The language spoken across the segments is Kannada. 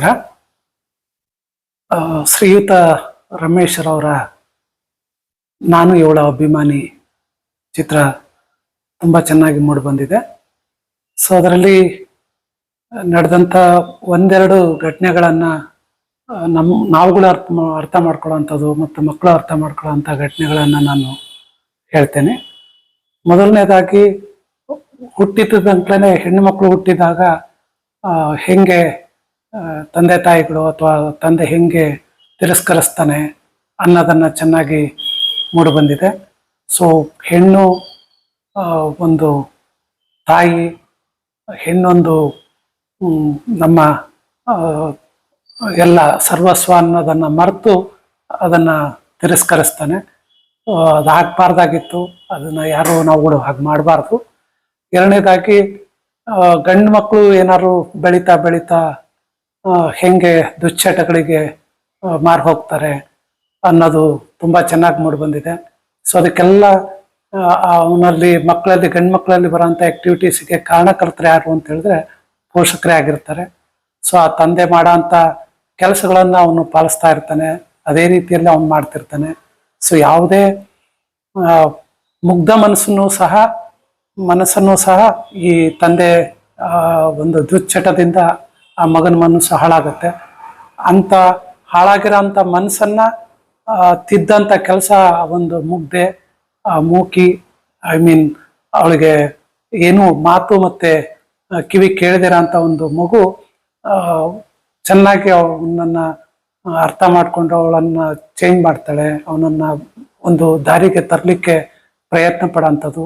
ನಮಸ್ಕಾರ. ಶ್ರೀಯುತ ರಮೇಶ್ ರವರ ನಾನು ಇವಳ ಅಭಿಮಾನಿ ಚಿತ್ರ ತುಂಬ ಚೆನ್ನಾಗಿ ಮೂಡಿ ಬಂದಿದೆ. ಸೊ ಅದರಲ್ಲಿ ನಡೆದಂಥ ಒಂದೆರಡು ಘಟನೆಗಳನ್ನು ನಮ್ಮ ನಾವುಗಳು ಅರ್ಥ ಅರ್ಥ ಮಾಡ್ಕೊಳ್ಳೋವಂಥದ್ದು ಮತ್ತು ಮಕ್ಕಳು ಅರ್ಥ ಮಾಡ್ಕೊಳ್ಳೋವಂಥ ಘಟನೆಗಳನ್ನು ನಾನು ಹೇಳ್ತೇನೆ. ಮೊದಲನೇದಾಗಿ ಹುಟ್ಟಿದಂತಲೇ ಹೆಣ್ಣು ಮಕ್ಕಳು ಹುಟ್ಟಿದಾಗ ಹೆಂಗೆ ತಂದೆ ತಾಯಿಗಳು ಅಥವಾ ತಂದೆ ಹೆಂಗೆ ತಿರಸ್ಕರಿಸ್ತಾನೆ ಅನ್ನೋದನ್ನು ಚೆನ್ನಾಗಿ ಮೂಡಿಬಂದಿದೆ ಸೊ ಹೆಣ್ಣು ಒಂದು ತಾಯಿ, ಹೆಣ್ಣೊಂದು ನಮ್ಮ ಎಲ್ಲ ಸರ್ವಸ್ವ ಅನ್ನೋದನ್ನು ಮರೆತು ಅದನ್ನು ತಿರಸ್ಕರಿಸ್ತಾನೆ. ಅದು ಆಗಬಾರ್ದಾಗಿತ್ತು. ಅದನ್ನು ಯಾರು ನಾವುಗಳು ಹಾಗೆ ಮಾಡಬಾರ್ದು. ಎರಡನೇದಾಗಿ ಗಂಡು ಮಕ್ಕಳು ಏನಾದ್ರು ಬೆಳೀತಾ ಬೆಳೀತಾ ಹೆಂಗೆ ದುಶ್ಚಟಗಳಿಗೆ ಮಾರು ಹೋಗ್ತಾರೆ ಅನ್ನೋದು ತುಂಬ ಚೆನ್ನಾಗಿ ಮೂಡಿ ಬಂದಿದೆ. ಸೊ ಅದಕ್ಕೆಲ್ಲ ಅವನಲ್ಲಿ ಮಕ್ಕಳಲ್ಲಿ ಗಂಡು ಮಕ್ಕಳಲ್ಲಿ ಬರೋಂಥ ಆ್ಯಕ್ಟಿವಿಟೀಸ್ಗೆ ಕಾರಣಕರ್ತರು ಯಾರು ಅಂತ ಹೇಳಿದ್ರೆ ಪೋಷಕರೇ ಆಗಿರ್ತಾರೆ. ಸೊ ಆ ತಂದೆ ಮಾಡೋ ಅಂಥ ಕೆಲಸಗಳನ್ನು ಅವನು ಪಾಲಿಸ್ತಾ ಇರ್ತಾನೆ. ಅದೇ ರೀತಿಯಲ್ಲಿ ಅವನು ಮಾಡ್ತಿರ್ತಾನೆ. ಸೊ ಯಾವುದೇ ಮುಗ್ಧ ಮನಸ್ಸನ್ನು ಸಹ ಮನಸ್ಸನ್ನು ಸಹ ಈ ತಂದೆ ಒಂದು ದುಶ್ಚಟದಿಂದ ಆ ಮಗನ ಮನಸ್ಸು ಹಾಳಾಗುತ್ತೆ. ಅಂತ ಹಾಳಾಗಿರೋಂಥ ಮನಸ್ಸನ್ನ ಮನಸ್ಸನ್ನು ತಿದ್ದಂಥ ಕೆಲಸ, ಒಂದು ಮುಗ್ದೆ ಮೂಕಿ, ಐ ಮೀನ್, ಅವಳಿಗೆ ಏನು ಮಾತು ಮತ್ತೆ ಕಿವಿ ಕೇಳದಿರೋ ಅಂತ ಒಂದು ಮಗು ಚೆನ್ನಾಗಿ ಅವನನ್ನ ಅರ್ಥ ಮಾಡಿಕೊಂಡು ಅವಳನ್ನ ಚೇಂಜ್ ಮಾಡ್ತಾಳೆ. ಅವನನ್ನ ಒಂದು ದಾರಿಗೆ ತರಲಿಕ್ಕೆ ಪ್ರಯತ್ನ ಪಡೋಂಥದ್ದು.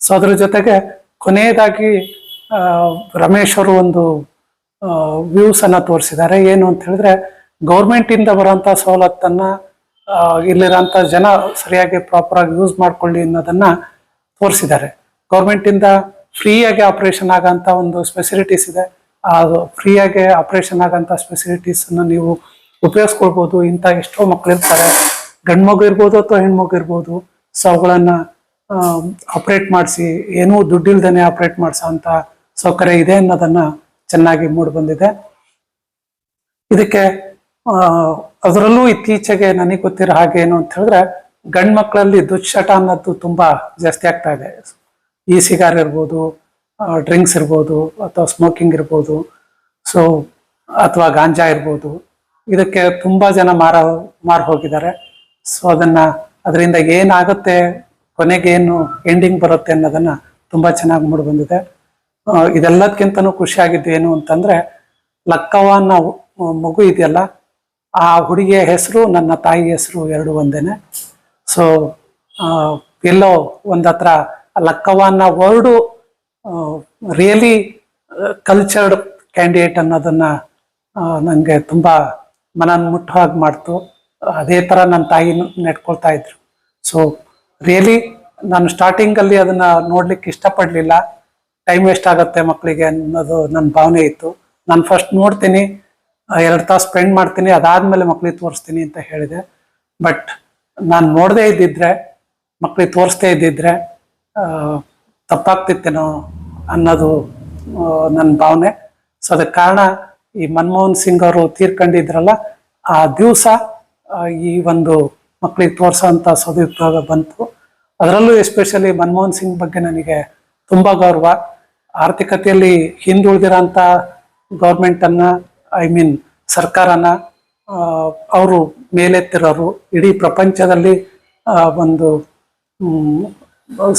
ಸೊ ಅದ್ರ ಜೊತೆಗೆ ಕೊನೆಯದಾಗಿ ರಮೇಶ್ ಅವರು ಒಂದು ವ್ಯೂಸ್ ಅನ್ನ ತೋರಿಸಿದ್ದಾರೆ. ಏನು ಅಂತ ಹೇಳಿದ್ರೆ ಗೌರ್ಮೆಂಟ್ ಇಂದ ಬರುವಂತ ಸವಲತ್ತನ್ನ ಇಲ್ಲಿರೋಂಥ ಜನ ಸರಿಯಾಗಿ ಪ್ರಾಪರ್ ಆಗಿ ಯೂಸ್ ಮಾಡ್ಕೊಳ್ಳಿ ಅನ್ನೋದನ್ನ ತೋರಿಸಿದ್ದಾರೆ. ಗೌರ್ಮೆಂಟ್ ಇಂದ ಫ್ರೀಯಾಗಿ ಆಪರೇಷನ್ ಆಗಂತ ಒಂದು ಸ್ಪೆಸಿಲಿಟೀಸ್ ಇದೆ. ಆ, ಫ್ರೀಯಾಗಿ ಆಪರೇಷನ್ ಆಗಂತ ಅನ್ನ ನೀವು ಉಪಯೋಗಿಸ್ಕೊಳ್ಬಹುದು ಇಂಥ ಎಷ್ಟೋ ಮಕ್ಳು ಇರ್ತಾರೆ. ಗಂಡು ಮಗು ಇರ್ಬೋದು ಅಥವಾ ಹೆಣ್ಮಗು ಇರ್ಬೋದು. ಸೊ ಅವುಗಳನ್ನ ಆಪರೇಟ್ ಮಾಡಿಸಿ, ಏನೂ ದುಡ್ಡಿಲ್ದೇನೆ ಆಪರೇಟ್ ಮಾಡಿಸೋ ಅಂತ ಸೌಕರ್ಯ ಇದೆ ಅನ್ನೋದನ್ನ ಚೆನ್ನಾಗಿ ಮೂಡಿ ಬಂದಿದೆ. ಇದಕ್ಕೆ ಅದರಲ್ಲೂ ಇತ್ತೀಚೆಗೆ ನನಗೆ ಗೊತ್ತಿರೋ ಹಾಗೆ ಏನು ಅಂತ ಹೇಳಿದ್ರೆ ಗಂಡ್ ಮಕ್ಕಳಲ್ಲಿ ದುಶ್ಚಟ ಅನ್ನೋದು ತುಂಬಾ ಜಾಸ್ತಿ ಆಗ್ತಾ ಇದೆ. ಈ ಸಿಗಾರ್ ಇರ್ಬೋದು ಡ್ರಿಂಕ್ಸ್ ಇರ್ಬೋದು, ಅಥವಾ ಸ್ಮೋಕಿಂಗ್ ಇರ್ಬೋದು, ಸೊ, ಅಥವಾ ಗಾಂಜಾ ಇರ್ಬೋದು. ಇದಕ್ಕೆ ತುಂಬಾ ಜನ ಮಾರ, ಮಾರು ಹೋಗಿದ್ದಾರೆ. ಸೊ, ಅದನ್ನ, ಅದರಿಂದ ಏನಾಗುತ್ತೆ ಕೊನೆಗೆ ಏನು ಎಂಡಿಂಗ್ ಬರುತ್ತೆ ಅನ್ನೋದನ್ನ ತುಂಬಾ ಚೆನ್ನಾಗಿ ಮೂಡಿ ಬಂದಿದೆ. ಇದೆಲ್ಲದಕ್ಕಿಂತನೂ ಖುಷಿಯಾಗಿದ್ದು ಏನು ಅಂತಂದ್ರೆ ಲಕ್ಕವ್ವ ಅನ್ನೋ ಮಗು ಇದೆಯಲ್ಲ, ಆ ಹುಡುಗಿಯ ಹೆಸರು ನನ್ನ ತಾಯಿ ಹೆಸರು ಎರಡು ಒಂದೇನೆ. ಸೊ ಎಲ್ಲೋ ಒಂದತ್ರ ಲಕ್ಕವ್ವ ಅನ್ನೋ ವರ್ಡು ರಿಯಲಿ ಕಲ್ಚರ್ಡ್ ಕ್ಯಾಂಡಿಡೇಟ್ ಅನ್ನೋದನ್ನ ನನಗೆ ತುಂಬ ಮನನ್ ಮುಟ್ಟವಾಗಿ ಮಾಡ್ತು. ಅದೇ ಥರ ನನ್ನ ತಾಯಿ ನೆಟ್ಕೊಳ್ತಾ ಇದ್ರು. ಸೊ ರಿಯಲಿ ನಾನು ಸ್ಟಾರ್ಟಿಂಗಲ್ಲಿ ಅದನ್ನ ನೋಡ್ಲಿಕ್ಕೆ ಇಷ್ಟಪಡ್ಲಿಲ್ಲ. ಟೈಮ್ ವೇಸ್ಟ್ ಆಗುತ್ತೆ ಮಕ್ಕಳಿಗೆ ಅನ್ನೋದು ನನ್ನ ಭಾವನೆ ಇತ್ತು. ನಾನು ಫಸ್ಟ್ ನೋಡ್ತೀನಿ ಎರಡು ತಾಸು ಸ್ಪೆಂಡ್ ಮಾಡ್ತೀನಿ, ಅದಾದ್ಮೇಲೆ ಮಕ್ಳಿಗೆ ತೋರಿಸ್ತೀನಿ ಅಂತ ಹೇಳಿದೆ. ಬಟ್ ನಾನು ನೋಡದೇ ಇದ್ದಿದ್ರೆ, ಮಕ್ಳಿಗೆ ತೋರಿಸ್ದೇ ಇದ್ದಿದ್ರೆ ತಪ್ಪಾಗ್ತಿತ್ತೇನೋ ಅನ್ನೋದು ನನ್ನ ಭಾವನೆ. ಸೊ ಅದಕ್ಕೆ ಕಾರಣ ಈ ಮನಮೋಹನ್ ಸಿಂಗ್ ಅವರು ತೀರ್ಕೊಂಡಿದ್ರಲ್ಲ, ಆ ದಿವಸ ಈ ಒಂದು ಮಕ್ಕಳಿಗೆ ಅಂತ ಸದುಪಯೋಗ ಬಂತು. ಅದರಲ್ಲೂ ಎಸ್ಪೆಷಲಿ ಮನಮೋಹನ್ ಸಿಂಗ್ ಬಗ್ಗೆ ನನಗೆ ತುಂಬಾ ಗೌರವ. ಆರ್ಥಿಕತೆಯಲ್ಲಿ ಹಿಂದುಳಿದಿರೋಂಥ ಗೌರ್ಮೆಂಟನ್ನು ಐ ಮೀನ್ ಸರ್ಕಾರನ ಅವರು ಮೇಲೆತ್ತಿರೋರು, ಇಡೀ ಪ್ರಪಂಚದಲ್ಲಿ ಒಂದು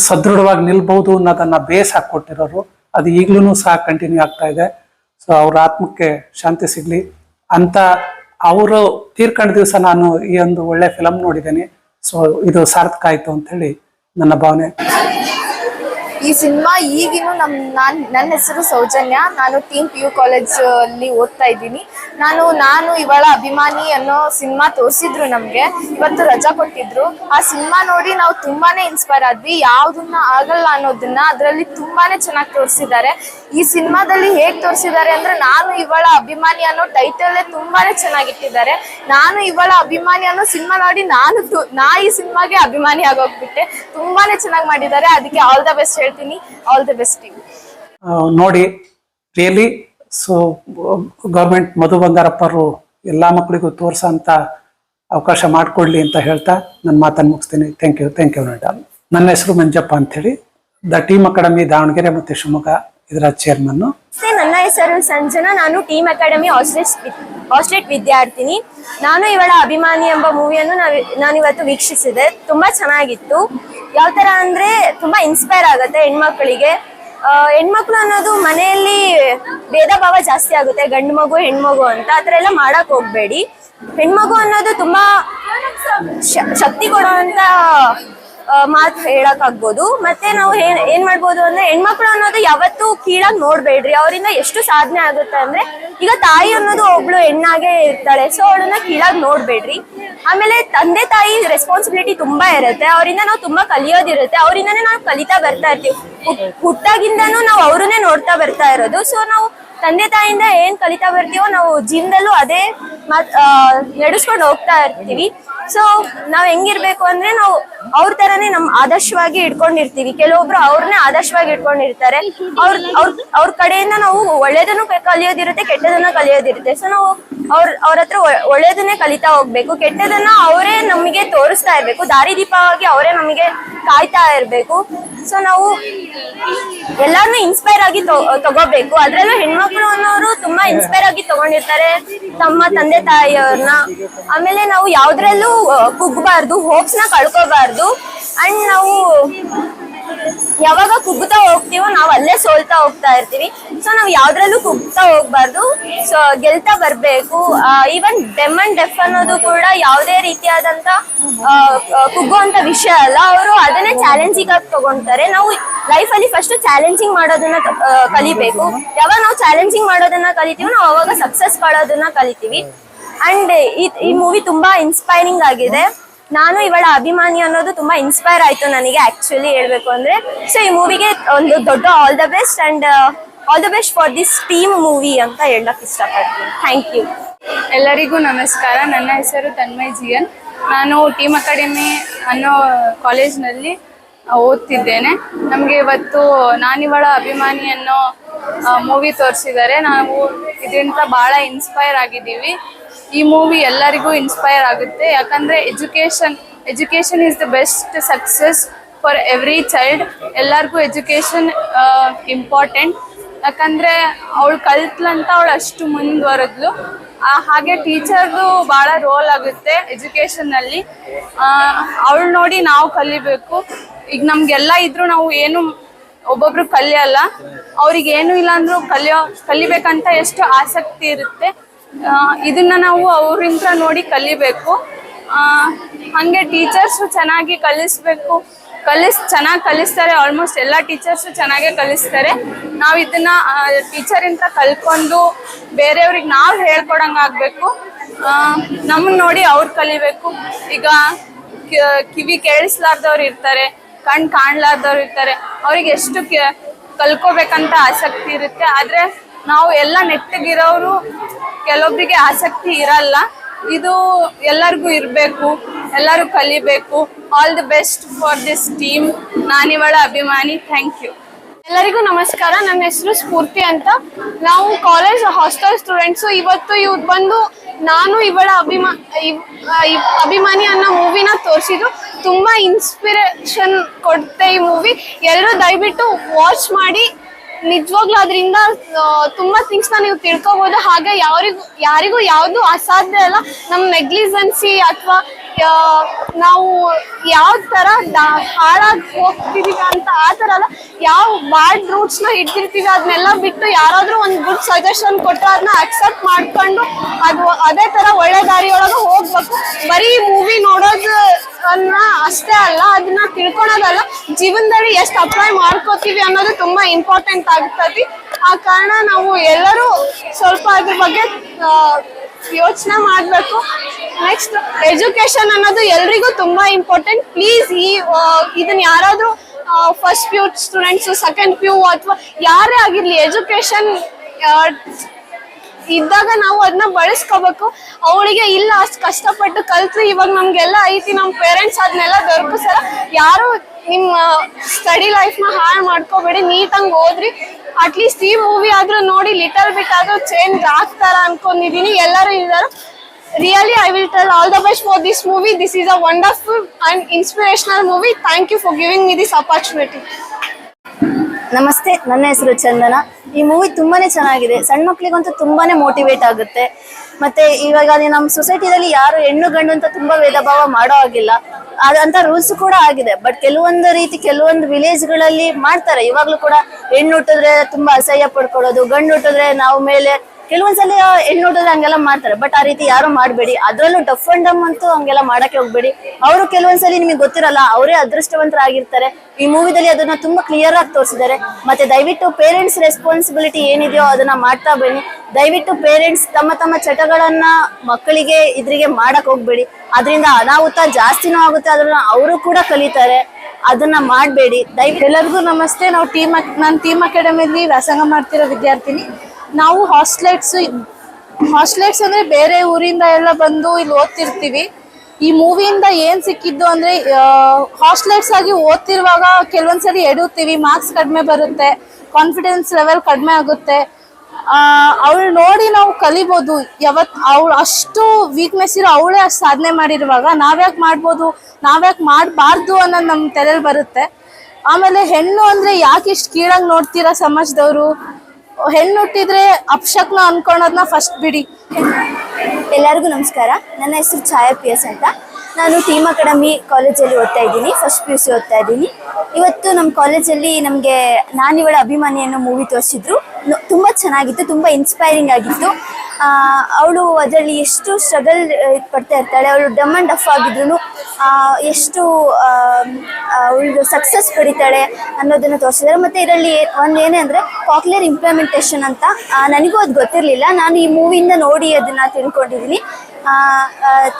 ಸದೃಢವಾಗಿ ನಿಲ್ಬಹುದು ಅನ್ನೋದನ್ನ ಬೇಸ್ ಹಾಕೊಟ್ಟಿರೋರು ಅದು ಈಗಲೂ ಸಹ ಕಂಟಿನ್ಯೂ ಆಗ್ತಾ ಇದೆ. ಸೊ ಅವ್ರ ಆತ್ಮಕ್ಕೆ ಶಾಂತಿ ಸಿಗ್ಲಿ. ಅಂತ ಅವರು ತೀರ್ಕೊಂಡ ದಿವಸ ನಾನು ಈ ಒಂದು ಒಳ್ಳೆ ಫಿಲಮ್ ನೋಡಿದ್ದೇನೆ. ಸೊ ಇದು ಸಾರ್ಥಕ ಆಯ್ತು ಅಂತ ಹೇಳಿ ನನ್ನ ಭಾವನೆ. ಈ ಸಿನಿಮಾ ಈಗಿನೂ ನಮ್ಮ ನಾನ್ ನನ್ನ ಹೆಸರು ಸೌಜನ್ಯ. ನಾನು ಟೀಮ್ ಪಿ ಯು ಕಾಲೇಜ್ ಅಲ್ಲಿ ಓದ್ತಾ ಇದ್ದೀನಿ. ನಾನು ನಾನು ಇವಳ ಅಭಿಮಾನಿ ಅನ್ನೋ ಸಿನಿಮಾ ತೋರಿಸಿದ್ರು ನಮ್ಗೆ. ಇವತ್ತು ರಜಾ ಕೊಟ್ಟಿದ್ರು. ಆ ಸಿನಿಮಾ ನೋಡಿ ನಾವು ತುಂಬಾನೇ ಇನ್ಸ್ಪೈರ್ ಆದ್ವಿ. ಯಾವ್ದನ್ನ ಆಗಲ್ಲ ಅನ್ನೋದನ್ನ ಅದರಲ್ಲಿ ತುಂಬಾನೇ ಚೆನ್ನಾಗಿ ತೋರಿಸಿದ್ದಾರೆ. ಈ ಸಿನಿಮಾದಲ್ಲಿ ಹೇಗ್ ತೋರಿಸಿದ್ದಾರೆ ಅಂದ್ರೆ ನಾನು ಇವಳ ಅಭಿಮಾನಿ ಅನ್ನೋ ಟೈಟಲ್ ತುಂಬಾನೇ ಚೆನ್ನಾಗಿಟ್ಟಿದ್ದಾರೆ. ನಾನು ಇವಳ ಅಭಿಮಾನಿ ಅನ್ನೋ ಸಿನಿಮಾ ನೋಡಿ ನಾನು ನಾ ಈ ಸಿನಿಮಾಗೆ ಅಭಿಮಾನಿ ಆಗೋಗ್ಬಿಟ್ಟೆ. ತುಂಬಾನೇ ಚೆನ್ನಾಗಿ ಮಾಡಿದ್ದಾರೆ. ಅದಕ್ಕೆ ಆಲ್ ದ ಬೆಸ್ಟ್ ಹೇಳ್ತೀನಿ. ಆಲ್ ದ ಬೆಸ್ಟ್ ನೋಡಿ ರಿಯಲಿ ಸೊ ಗೌರ್ಮೆಂಟ್ ಮಧು ಬಂಗಾರಪ್ಪರು ಎಲ್ಲ ಮಕ್ಕಳಿಗೂ ತೋರ್ಸೋಂಥ ಅವಕಾಶ ಮಾಡಿಕೊಡ್ಲಿ ಅಂತ ಹೇಳ್ತಾ ನನ್ನ ಮಾತನ್ನು ಮುಗಿಸ್ತೀನಿ. Thank you thank you madam ನನ್ನ ಹೆಸರು ಮಂಜಪ್ಪ ಅಂಥೇಳಿ. ದ ಟೀಮ್ ಅಕಾಡೆಮಿ ದಾವಣಗೆರೆ ಮತ್ತು ಶಿವಮೊಗ್ಗ ಇದರ ಚೇರ್ಮನ್ ನನ್ನ ಹೆಸರು ಸಂಜನಾ. ನಾನು ಟೀಮ್ ಅಕಾಡೆಮಿ ಆಸ್ಟ್ರೇಟ್ ಆಸ್ಟ್ರೇಟ್ ವಿದ್ಯಾರ್ಥಿನಿ. ನಾನು ಇವಳ ಅಭಿಮಾನಿ ಎಂಬ ಮೂವಿಯನ್ನು ನಾನು ಇವತ್ತು ವೀಕ್ಷಿಸಿದೆ. ತುಂಬಾ ಚೆನ್ನಾಗಿತ್ತು. ಯಾವ ತರ ಅಂದ್ರೆ ತುಂಬಾ ಇನ್ಸ್ಪೈರ್ ಆಗುತ್ತೆ ಹೆಣ್ಮಕ್ಳಿಗೆ. ಹೆಣ್ಮಕ್ಳು ಅನ್ನೋದು ಮನೆಯಲ್ಲಿ ಭೇದ ಭಾವ ಜಾಸ್ತಿ ಆಗುತ್ತೆ. ಗಂಡು ಮಗು ಹೆಣ್ಮಗು ಅಂತ ಆತರ ಎಲ್ಲ ಮಾಡಕ್ ಹೋಗ್ಬೇಡಿ. ಹೆಣ್ಮಗು ಅನ್ನೋದು ತುಂಬಾ ಶಕ್ತಿ ಕೊಡುವಂತ ಮಾತು ಹೇಳಕ್ಕಾಗ್ಬೋದು. ಮತ್ತೆ ನಾವು ಏನ್ ಮಾಡ್ಬೋದು ಅಂದ್ರೆ ಹೆಣ್ಮಕ್ಳು ಅನ್ನೋದು ಯಾವತ್ತೂ ಕೀಳಾಗಿ ನೋಡ್ಬೇಡ್ರಿ. ಅವರಿಂದ ಎಷ್ಟು ಸಾಧನೆ ಆಗುತ್ತೆ ಅಂದ್ರೆ ಈಗ ತಾಯಿ ಅನ್ನೋದು ಒಬ್ಳು ಹೆಣ್ಣಾಗೆ ಇರ್ತಾಳೆ, ಸೊ ಅವಳನ್ನ ಕೀಳಾಗಿ ನೋಡ್ಬೇಡ್ರಿ. ಆಮೇಲೆ ತಂದೆ ತಾಯಿ ರೆಸ್ಪಾನ್ಸಿಬಿಲಿಟಿ ತುಂಬಾ ಇರುತ್ತೆ. ಅವರಿಂದ ನಾವು ತುಂಬಾ ಕಲಿಯೋದಿರುತ್ತೆ. ಅವರಿಂದನೇ ನಾವು ಕಲಿತಾ ಬರ್ತಾ ಇರ್ತೀವಿ. ಹುಟ್- ಹುಟ್ಟಾಗಿಂದನೂ ನಾವು ಅವ್ರನ್ನೇ ನೋಡ್ತಾ ಬರ್ತಾ ಇರೋದು. ಸೊ ನಾವು ತಂದೆ ತಾಯಿಯಿಂದ ಏನ್ ಕಲಿತಾ ಬರ್ತೀವೋ ನಾವು ಜೀವನದಲ್ಲೂ ಅದೇ ನಡೆಸ್ಕೊಂಡು ಹೋಗ್ತಾ ಇರ್ತೀವಿ. ಸೊ ನಾವ್ ಹೆಂಗಿರ್ಬೇಕು ಅಂದ್ರೆ ನಾವು ಅವ್ರ ತರನೇ ನಮ್ ಆದರ್ಶವಾಗಿ ಇಟ್ಕೊಂಡಿರ್ತೀವಿ. ಕೆಲವೊಬ್ರು ಅವ್ರನ್ನೇ ಆದರ್ಶವಾಗಿ ಇಟ್ಕೊಂಡಿರ್ತಾರೆ. ಅವ್ರ ಅವ್ರ ಅವ್ರ ಕಡೆಯಿಂದ ನಾವು ಒಳ್ಳೇದನ್ನು ಕಲಿಯೋದಿರುತ್ತೆ, ಕೆಟ್ಟದನ್ನ ಕಲಿಯೋದಿರುತ್ತೆ. ಸೊ ನಾವು ಅವ್ರ ಅವ್ರ ಹತ್ರ ಒಳ್ಳೇದನ್ನೇ ಕಲಿತಾ ಹೋಗ್ಬೇಕು. ಕೆಟ್ಟದನ್ನ ಅವರೇ ನಮಗೆ ತೋರಿಸ್ತಾ ಇರ್ಬೇಕು. ದಾರಿದೀಪವಾಗಿ ಅವರೇ ನಮಗೆ ಕಾಯ್ತಾ ಇರ್ಬೇಕು. ಸೊ ನಾವು ಎಲ್ಲಾರನ್ನೂ ಇನ್ಸ್ಪೈರ್ ಆಗಿ ತಗೋಬೇಕು. ಅದ್ರಲ್ಲೂ ಹೆಣ್ಮಕ್ಳು ಅನ್ನೋರು ತುಂಬಾ ಇನ್ಸ್ಪೈರ್ ಆಗಿ ತಗೊಂಡಿರ್ತಾರೆ. ತಮ್ಮ ತಂದೆ ತಾಯಿಯವ್ರನ್ನ. ಆಮೇಲೆ ನಾವು ಯಾವ್ದ್ರಲ್ಲೂ ಕುಗ್ಬಾರ್ದು ಹೋಪ್ಸ್ನ ಕಳ್ಕೋಬಾರ್ದು. ಅಂಡ್ ನಾವು ಯಾವಾಗ ಕುಗ್ತಾ ಹೋಗ್ತೀವೋ ನಾವು ಅಲ್ಲೇ ಸೋಲ್ತಾ ಹೋಗ್ತಾ ಇರ್ತೀವಿ. ಸೊ ನಾವು ಯಾವ್ದ್ರಲ್ಲೂ ಕುಗ್ತಾ ಹೋಗ್ಬಾರ್ದು. ಸೊ ಗೆಲ್ತಾ ಬರ್ಬೇಕು. ಈವನ್ ಡೆಮ್ ಅಂಡ್ ಡೆಫ್ ಅನ್ನೋದು ಕೂಡ ಯಾವುದೇ ರೀತಿಯಾದಂತ ಕುಗ್ಗುವಂತ ವಿಷಯ ಅಲ್ಲ. ಅವರು ಅದನ್ನೇ ಚಾಲೆಂಜಿಂಗ್ ಆಗಿ ತಗೊಂತಾರೆ. ನಾವು ಲೈಫ್ ಅಲ್ಲಿ ಫಸ್ಟ್ ಚಾಲೆಂಜಿಂಗ್ ಮಾಡೋದನ್ನ ಕಲಿಬೇಕು. ಯಾವಾಗ ನಾವು ಚಾಲೆಂಜಿಂಗ್ ಮಾಡೋದನ್ನ ಕಲಿತೀವಿ ನಾವು ಅವಾಗ ಸಕ್ಸಸ್ ಮಾಡೋದನ್ನ ಕಲಿತೀವಿ. ಅಂಡ್ ಈ ಮೂವಿ ತುಂಬಾ ಇನ್ಸ್ಪೈರಿಂಗ್ ಆಗಿದೆ. ನಾನು ಇವಳ ಅಭಿಮಾನಿ ಅನ್ನೋದು ತುಂಬಾ ಇನ್ಸ್ಪೈರ್ ಆಯ್ತು ನನಗೆ ಆಕ್ಚುಲಿ ಹೇಳ್ಬೇಕು ಅಂದ್ರೆ. ಸೊ ಈ ಮೂವಿಗೆ ಒಂದು ದೊಡ್ಡ all the best and all the best for this team movie ಅಂತ ಹೇಳಕ್ ಇಷ್ಟಪಡ್ತೀನಿ. ಥ್ಯಾಂಕ್ ಯು ಎಲ್ಲರಿಗೂ ನಮಸ್ಕಾರ. ನನ್ನ ಹೆಸರು ತನ್ಮಯ್ ಜಿಯನ್. ನಾನು ಟೀಮ್ ಅಕಾಡೆಮಿ ಅನ್ನೋ ಕಾಲೇಜ್ನಲ್ಲಿ ಓದ್ತಿದ್ದೇನೆ. ನಮಗೆ ಇವತ್ತು ನಾನಿವಳ ಅಭಿಮಾನಿ ಅನ್ನೋ ಮೂವಿ ತೋರಿಸಿದ್ದಾರೆ. ನಾವು ಇದರಿಂದ ಭಾಳ ಇನ್ಸ್ಪೈರ್ ಆಗಿದ್ದೀವಿ. ಈ ಮೂವಿ ಎಲ್ಲರಿಗೂ ಇನ್ಸ್ಪೈರ್ ಆಗುತ್ತೆ. ಯಾಕಂದರೆ education education is the best success for every child ಎಲ್ಲರಿಗೂ ಎಜುಕೇಷನ್ ಇಂಪಾರ್ಟೆಂಟ್ ಯಾಕಂದ್ರೆ ಅವಳು ಕಲ್ತ್ಲಂತ ಅವಳು ಅಷ್ಟು ಮುಂದುವರೆದ್ಲು ಹಾಗೆ ಟೀಚರ್ದು ಭಾಳ ರೋಲ್ ಆಗುತ್ತೆ ಎಜುಕೇಷನ್ನಲ್ಲಿ ಅವಳು ನೋಡಿ ನಾವು ಕಲಿಬೇಕು. ಈಗ ನಮಗೆಲ್ಲ ಇದ್ರೂ ನಾವು ಏನು ಒಬ್ಬೊಬ್ರು ಕಲಿಯಲ್ಲ. ಅವ್ರಿಗೆ ಏನು ಇಲ್ಲ ಅಂದ್ರೂ ಕಲಿಯೋ, ಕಲಿಬೇಕಂತ ಎಷ್ಟು ಆಸಕ್ತಿ ಇರುತ್ತೆ. ಇದನ್ನ ನಾವು ಅವರಿಂದ ನೋಡಿ ಕಲಿಬೇಕು. ಹಾಗೆ ಟೀಚರ್ಸು ಚೆನ್ನಾಗಿ ಕಲಿಸ್ಬೇಕು. ಕಲಿಸ್, ಚೆನ್ನಾಗಿ ಕಲಿಸ್ತಾರೆ. ಆಲ್ಮೋಸ್ಟ್ ಎಲ್ಲ ಟೀಚರ್ಸು ಚೆನ್ನಾಗೇ ಕಲಿಸ್ತಾರೆ. ನಾವು ಇದನ್ನ ಟೀಚರಿಂದ ಕಲ್ಕೊಂಡು ಬೇರೆಯವ್ರಿಗೆ ನಾವು ಹೇಳ್ಕೊಡಂಗಾಗಬೇಕು ನಮ್ಮನ್ನ ನೋಡಿ ಅವ್ರು ಕಲಿಬೇಕು. ಈಗ ಕಿವಿ ಕೇಳಿಸ್ಲಾರ್ದವ್ರು ಇರ್ತಾರೆ, ಕಣ್ ಕಾಣ್ಲಾರ್ದವ್ರು ಇರ್ತಾರೆ. ಅವ್ರಿಗೆ ಎಷ್ಟು ಕಲ್ಕೋಬೇಕಂತ ಆಸಕ್ತಿ ಇರುತ್ತೆ. ಆದ್ರೆ ನಾವು ಎಲ್ಲ ನೆಟ್ಟಗಿರೋರು ಕೆಲವೊಬ್ಬರಿಗೆ ಆಸಕ್ತಿ ಇರಲ್ಲ. ಇದು ಎಲ್ಲರಿಗೂ ಇರಬೇಕು, ಎಲ್ಲರೂ ಕಲಿಬೇಕು. All the best for this team ನಾನಿವಳ ಅಭಿಮಾನಿ. ಥ್ಯಾಂಕ್ ಯು ಎಲ್ಲರಿಗೂ ನಮಸ್ಕಾರ. ನನ್ನ ಹೆಸರು ಸ್ಫೂರ್ತಿ ಅಂತ. ನಾವು ಕಾಲೇಜ್ ಹಾಸ್ಟೆಲ್ ಸ್ಟೂಡೆಂಟ್ಸು ಇವತ್ತು ಇವ್ರು ಬಂದು ನಾನು ಇವಳ ಅಭಿಮಾ ಅಭಿಮಾನಿ ಅನ್ನೋ ಮೂವಿನ ತೋರಿಸಿದ್ರು ತುಂಬ ಇನ್ಸ್ಪಿರೇಷನ್ ಕೊಡುತ್ತೆ ಈ ಮೂವಿ ಎಲ್ಲರೂ ದಯವಿಟ್ಟು ವಾಚ್ ಮಾಡಿ ನಿಜವಾಗ್ಲೂ ಅದರಿಂದ ತುಂಬಾ ಥಿಂಗ್ಸ್ನ ನೀವು ತಿಳ್ಕೊಬಹುದು ಹಾಗೆ ಯಾರಿಗೂ ಯಾರಿಗೂ ಯಾವುದು ಅಸಾಧ್ಯ ಅಲ್ಲ. ನಮ್ಮ ನೆಗ್ಲಿಜೆನ್ಸಿ ಅಥವಾ ನಾವು ಯಾವ ತರ ಹಾಳಾಗಿ ಹೋಗ್ತಿದೀವಿ ಅಂತ ಆ ತರ ಅಲ್ಲ, ಯಾವ ಬ್ಯಾಡ್ ರೂಟ್ಸ್ನ ಇಟ್ಟಿರ್ತೀವಿ ಅದನ್ನೆಲ್ಲ ಬಿಟ್ಟು ಯಾರಾದ್ರೂ ಒಂದು ಗುಡ್ ಸಜೆಷನ್ ಕೊಟ್ಟರೆ ಅದನ್ನ ಅಕ್ಸೆಪ್ಟ್ ಮಾಡ್ಕೊಂಡು ಅದು ಅದೇ ತರ ಒಳ್ಳೆ ದಾರಿಯೊಳಗೆ ಹೋಗ್ಬೇಕು. ಬರೀ ಮೂವಿ ನೋಡೋದು ಅನ್ನ ಅಷ್ಟೇ ಅಲ್ಲ ಅದನ್ನ ತಿಳ್ಕೊಳೋದಲ್ಲ, ಜೀವನದಲ್ಲಿ ಎಷ್ಟು ಅಪ್ಲೈ ಮಾಡ್ಕೋತೀವಿ ಅನ್ನೋದು ತುಂಬಾ ಇಂಪಾರ್ಟೆಂಟ್ ಆಗ್ತತಿ. ಆ ಕಾರಣ ನಾವು ಎಲ್ಲರೂ ಸ್ವಲ್ಪ ಅದ್ರ ಬಗ್ಗೆ ಯೋಚನೆ ಮಾಡಬೇಕು. ನೆಕ್ಸ್ಟ್ ಎಜುಕೇಶನ್ ಅನ್ನೋದು ಎಲ್ರಿಗೂ ತುಂಬಾ ಇಂಪಾರ್ಟೆಂಟ್ ಪ್ಲೀಸ್ ಈ ಇದನ್ನ ಯಾರಾದ್ರೂ first P U students second P U ಅಥವಾ ಯಾರೇ ಆಗಿರಲಿ ಎಜುಕೇಶನ್ ಇದ್ದಾಗ ನಾವು ಅದನ್ನ ಬಳಸ್ಕೋಬೇಕು. ಅವಳಿಗೆ ಇಲ್ಲ, ಅಷ್ಟು ಕಷ್ಟಪಟ್ಟು ಕಲ್ತ್ರಿ ಇವಾಗ ನಮ್ಗೆಲ್ಲ ಐತಿ ನಮ್ಮ ಪೇರೆಂಟ್ಸ್ ಅದನ್ನೆಲ್ಲ ಸರ ಯಾರು ನಿಮ್ಮ ಸ್ಟಡಿ ಲೈಫ್ನ ಹಾಳು ಮಾಡ್ಕೋಬೇಡಿ ನೀಟಾಗಿ ಓದ್ರಿ. ಅಟ್ಲೀಸ್ಟ್ ಈ ಮೂವಿ ಆದ್ರೂ ನೋಡಿ ಲಿಟಲ್ ಬಿಟ್ ಆದ್ರೂ ಚೇಂಜ್ ಆಗ್ತಾರ ಅನ್ಕೊಂಡಿದೀನಿ. ಎಲ್ಲರೂ ಇದ್ದಾರೆ really I will tell all the best for this movie this is a wonderful and inspirational movie thank you for giving me this opportunity ನಮಸ್ತೆ, ನನ್ನ ಹೆಸರು ಚಂದನ. ಈ ಮೂವಿ ತುಂಬಾನೇ ಚೆನ್ನಾಗಿದೆ. ಸಣ್ಣ ಮಕ್ಕಳಿಗಂತೂ ತುಂಬಾನೇ ಮೋಟಿವೇಟ್ ಆಗುತ್ತೆ. ಮತ್ತೆ ಇವಾಗ ನಮ್ಮ ಸೊಸೈಟಿಯಲ್ಲಿ ಯಾರು ಹೆಣ್ಣು ಗಂಡು ಅಂತ ತುಂಬಾ ಭೇದ ಭಾವ ಮಾಡೋ ಆಗಿಲ್ಲ ಅದಂತ ರೂಲ್ಸ್ ಕೂಡ ಆಗಿದೆ. ಬಟ್ ಕೆಲವೊಂದು ರೀತಿ ಕೆಲವೊಂದು ವಿಲೇಜ್ಗಳಲ್ಲಿ ಮಾಡ್ತಾರೆ. ಇವಾಗ್ಲೂ ಕೂಡ ಹೆಣ್ಣು ಹುಟ್ಟಿದ್ರೆ ತುಂಬಾ ಅಸಹ್ಯ ಪಡ್ಕೊಳ್ಳೋದು, ಗಂಡು ಹುಟ್ಟಿದ್ರೆ ನಾವು ಮೇಲೆ ಕೆಲವೊಂದ್ಸಲ ನೋಡಿದ್ರೆ ಹಂಗೆಲ್ಲ ಮಾಡ್ತಾರೆ. ಬಟ್ ಆ ರೀತಿ ಯಾರು ಮಾಡಬೇಡಿ. ಅದ್ರಲ್ಲೂ ಡಫ್ ಅಂಡ್ ಡಮ್ ಅಂತೂ ಹಂಗೆಲ್ಲ ಮಾಡಕ್ಕೆ ಹೋಗ್ಬೇಡಿ. ಅವರು ಕೆಲವೊಂದ್ಸಲಿ ನಿಮಗೆ ಗೊತ್ತಿರಲ್ಲ, ಅವರೇ ಅದೃಷ್ಟವಂತರಾಗಿರ್ತಾರೆ. ಈ ಮೂವಿದಲ್ಲಿ ಅದನ್ನ ತುಂಬಾ ಕ್ಲಿಯರ್ ಆಗಿ ತೋರಿಸಿದ್ದಾರೆ. ಮತ್ತೆ ದಯವಿಟ್ಟು ಪೇರೆಂಟ್ಸ್ ರೆಸ್ಪಾನ್ಸಿಬಿಲಿಟಿ ಏನಿದೆಯೋ ಅದನ್ನ ಮಾಡ್ತಾ ಬನ್ನಿ. ದಯವಿಟ್ಟು ಪೇರೆಂಟ್ಸ್ ತಮ್ಮ ತಮ್ಮ ಚಟಗಳನ್ನ ಮಕ್ಕಳಿಗೆ, ಇದ್ರಿಗೆ ಮಾಡಕ್ ಹೋಗ್ಬೇಡಿ. ಅದರಿಂದ ಅನಾಹುತ ಜಾಸ್ತಿನೂ ಆಗುತ್ತೆ ಅದನ್ನ ಅವರು ಕೂಡ ಕಲಿತಾರೆ. ಅದನ್ನ ಮಾಡಬೇಡಿ. ದಯವಿಟ್ಟು ಎಲ್ಲರಿಗೂ ನಮಸ್ತೆ. ನಾವು ಟೀಮ್ ನಾನು ಟೀಮ್ ಅಕಾಡೆಮಿಯಲ್ಲಿ ವ್ಯಾಸಂಗ ಮಾಡ್ತಿರೋ ವಿದ್ಯಾರ್ಥಿನಿ. ನಾವು ಹಾಸ್ಟ್ಲೇಟ್ಸ್ ಹಾಸ್ಟ್ಲೇಟ್ಸ್ ಅಂದ್ರೆ ಬೇರೆ ಊರಿಂದ ಎಲ್ಲ ಬಂದು ಇಲ್ಲಿ ಓದ್ತಿರ್ತೀವಿ. ಈ ಮೂವಿಯಿಂದ ಏನ್ ಸಿಕ್ಕಿದ್ದು ಅಂದ್ರೆ ಹಾಸ್ಟ್ಲೇಟ್ಸ್ ಆಗಿ ಓದ್ತಿರುವಾಗ ಕೆಲವೊಂದ್ಸರಿ ಎಡುತ್ತೀವಿ ಮಾರ್ಕ್ಸ್ ಕಡಿಮೆ ಬರುತ್ತೆ ಕಾನ್ಫಿಡೆನ್ಸ್ ಲೆವೆಲ್ ಕಡಿಮೆ ಆಗುತ್ತೆ. ಅವಳು ನೋಡಿ ನಾವು ಕಲಿಬೋದು. ಯಾವತ್ ಅವಳು ಅಷ್ಟು ವೀಕ್ನೆಸ್ ಇರೋ ಅವಳೇ ಅಷ್ಟು ಸಾಧನೆ ಮಾಡಿರುವಾಗ ನಾವ್ಯಾಕೆ ಮಾಡ್ಬೋದು, ನಾವ್ಯಾಕೆ ಮಾಡಬಾರ್ದು ಅನ್ನೋದು ನಮ್ಮ ತಲೆಯಲ್ಲಿ ಬರುತ್ತೆ. ಆಮೇಲೆ ಹೆಣ್ಣು ಅಂದರೆ ಯಾಕೆ ಇಷ್ಟು ಕೀಳಾಗಿ ನೋಡ್ತೀರಾ ಸಮಾಜದವರು? ಹೆಣ್ಣು ಹುಟ್ಟಿದ್ರೆ ಅಪ್ಶಕ್ನ ಅನ್ಕೊಳೋದನ್ನ ಫಸ್ಟ್ ಬಿಡಿ. ಎಲ್ಲರಿಗೂ ನಮಸ್ಕಾರ. ನನ್ನ ಹೆಸರು ಛಾಯಾ ಪಿ ಎಸ್ ಅಂತ. ನಾನು ಟೀಮ್ ಅಕಾಡೆಮಿ ಕಾಲೇಜಲ್ಲಿ ಓದ್ತಾ ಇದ್ದೀನಿ ಫಸ್ಟ್ ಪಿ ಯು ಸಿ ಓದ್ತಾ ಇದ್ದೀನಿ. ಇವತ್ತು ನಮ್ಮ ಕಾಲೇಜಲ್ಲಿ ನಮಗೆ ನಾನಿವಳ ಅಭಿಮಾನಿ ಅನ್ನೋ ಮೂವಿ ತೋರಿಸಿದ್ರು. ತುಂಬ ಚೆನ್ನಾಗಿತ್ತು, ತುಂಬ ಇನ್ಸ್ಪೈರಿಂಗ್ ಆಗಿತ್ತು. ಅವಳು ಅದರಲ್ಲಿ ಎಷ್ಟು ಸ್ಟ್ರಗಲ್ ಪಡ್ತಾ ಇರ್ತಾಳೆ, ಅವಳು ಡಮ್ ಆ್ಯಂಡ್ ಡಫ್ ಆಗಿದ್ರು ಎಷ್ಟು ಅವಳು ಸಕ್ಸಸ್ ಪಡಿತಾಳೆ ಅನ್ನೋದನ್ನು ತೋರಿಸಿದ್ದಾರೆ ಮತ್ತು ಇದರಲ್ಲಿ ಒಂದು ಏನೇ ಅಂದರೆ ಪಾಕ್ಯುಲರ್ ಇಂಪ್ಲಿಮೆಂಟೇಷನ್ ಅಂತ ನನಗೂ ಅದು ಗೊತ್ತಿರಲಿಲ್ಲ. ನಾನು ಈ ಮೂವಿಯಿಂದ ನೋಡಿ ಅದನ್ನು ತಿಳ್ಕೊಂಡಿದ್ದೀನಿ.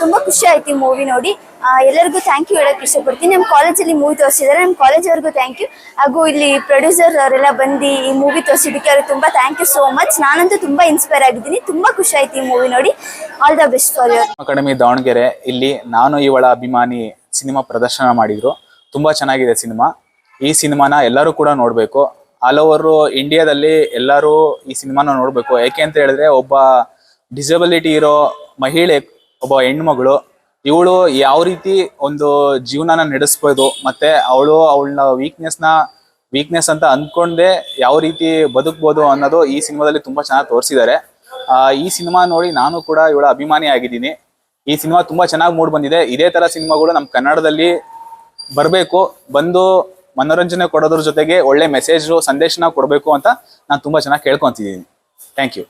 ತುಂಬ ಖುಷಿ ಆಯ್ತು ಈ ಮೂವಿ ನೋಡಿ. ಎಲ್ಲರಿಗೂ ಥ್ಯಾಂಕ್ ಯು ಹೇಳಕ್ ಇಷ್ಟಪಡ್ತೀನಿ. ನಮ್ಮ ಕಾಲೇಜಲ್ಲಿ ಮೂವಿ ತೋರಿಸಿದ್ದಾರೆ ನಮ್ಮ ಕಾಲೇಜವ್ರಿಗೂ ಥ್ಯಾಂಕ್ ಯು ಹಾಗೂ ಇಲ್ಲಿ ಪ್ರೊಡ್ಯೂಸರ್ ಅವರೆಲ್ಲ ಬಂದು ಈ ಮೂವಿ ತೋರಿಸಿದ್ದಕ್ಕೆ ಅವ್ರಿಗೆ ತುಂಬ ಥ್ಯಾಂಕ್ ಯು ಸೋ ಮಚ್ ನಾನಂತೂ ತುಂಬ ಇನ್ಸ್ಪೈರ್ ಆಗಿದ್ದೀನಿ. ತುಂಬ ಖುಷಿ ಆಯ್ತು ಈ ಮೂವಿ ನೋಡಿ. All the best for your academy Davanagere, ಇಲ್ಲಿ ನಾನು ಇವಳ ಅಭಿಮಾನಿ ಸಿನಿಮಾ ಪ್ರದರ್ಶನ ಮಾಡಿದ್ರು. ತುಂಬಾ ಚೆನ್ನಾಗಿದೆ ಸಿನಿಮಾ. ಈ ಸಿನಿಮಾನ ಎಲ್ಲರೂ ಕೂಡ ನೋಡಬೇಕು. ಆಲ್ ಓವರ್ ಇಂಡಿಯಾದಲ್ಲಿ ಎಲ್ಲರೂ ಈ ಸಿನಿಮಾನ ನೋಡಬೇಕು. ಯಾಕೆ ಅಂತ ಹೇಳಿದ್ರೆ ಒಬ್ಬ ಡಿಸಬಿಲಿಟಿ ಇರೋ ಮಹಿಳೆ, ಒಬ್ಬ ಹೆಣ್ಮಗಳು, ಇವಳು ಯಾವ ರೀತಿ ಒಂದು ಜೀವನನ ನಡೆಸ್ಬೋದು, ಮತ್ತೆ ಅವಳು ಅವಳ ವೀಕ್ನೆಸ್ನ ವೀಕ್ನೆಸ್ ಅಂತ ಅಂದ್ಕೊಂಡೆ ಯಾವ ರೀತಿ ಬದುಕ್ಬೋದು ಅನ್ನೋದು ಈ ಸಿನಿಮಾದಲ್ಲಿ ತುಂಬಾ ಚೆನ್ನಾಗಿ ತೋರಿಸಿದ್ದಾರೆ. ಈ ಸಿನಿಮಾ ನೋಡಿ ನಾನು ಕೂಡ ಇವಳ ಅಭಿಮಾನಿ ಆಗಿದ್ದೀನಿ. ಈ ಸಿನಿಮಾ ತುಂಬಾ ಚೆನ್ನಾಗಿ ಮೂಡ್ ಬಂದಿದೆ. ಇದೇ ತರ ಸಿನಿಮಾಗಳು ನಮ್ಮ ಕನ್ನಡದಲ್ಲಿ ಬರಬೇಕು, ಬಂದು ಮನೋರಂಜನೆ ಕೊಡೋದ್ರ ಜೊತೆಗೆ ಒಳ್ಳೆ ಮೆಸೇಜ್ ಸಂದೇಶನ ಕೊಡಬೇಕು ಅಂತ ನಾನು ತುಂಬಾ ಚೆನ್ನಾಗಿ ಕೇಳ್ಕೊಂತಿದ್ದೀನಿ. Thank you